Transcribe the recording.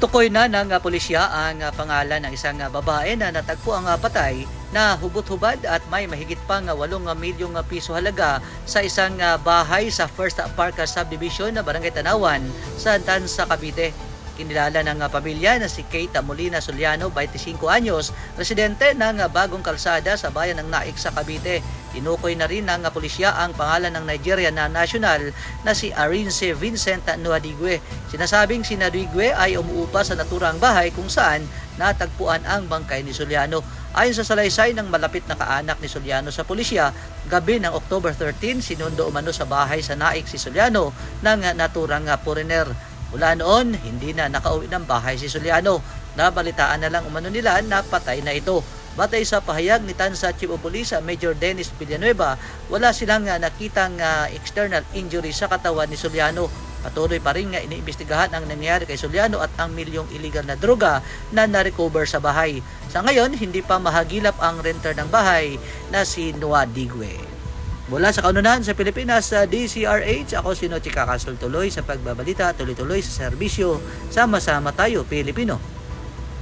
Tukoy na ng ah, pulisya ang ah, pangalan ng isang ah, babae na natagpo ang patay na hubot-hubad at may mahigit pang ah, 8 milyong piso halaga sa isang ah, bahay sa First Park Subdivision na Barangay Tanawan sa Tansa, Cavite. Kinilala ng ah, pamilya na si Kate Molina Soliano, 25 anyos, residente ng ah, Bagong Kalsada sa bayan ng Naik sa Cavite. Tinukoy na rin ng ah, pulisya ang pangalan ng Nigeria na national na si Arince Vincent Nuadigwe. Sinasabing si Nuadigwe ay umuupa sa naturang bahay kung saan natagpuan ang bangkay ni Soliano. Ayon sa salaysay ng malapit na kaanak ni Soliano sa pulisya, gabi ng October 13, sinundo umano sa bahay sa Naik si Soliano ng naturang foreigner. Mula noon, hindi na nakauwi ng bahay si Soliano. Nabalitaan na lang umano nila na patay na ito. Batay sa pahayag ni Tansa Chief of Police ah, Major Dennis Villanueva, wala silang ah, nakitang ah, external injury sa katawan ni Soliano. Patuloy pa rin nga iniimbestigahan ang nangyari kay Soliano at ang milyong illegal na droga na na-recover sa bahay. Sa ngayon, hindi pa mahagilap ang renter ng bahay na si Noah Digwe. Mula sa kanunahan sa Pilipinas sa DCRH, ako si Nochi Kakasol tuloy sa pagbabalita tuloy-tuloy sa serbisyo. Sama-sama tayo, Pilipino.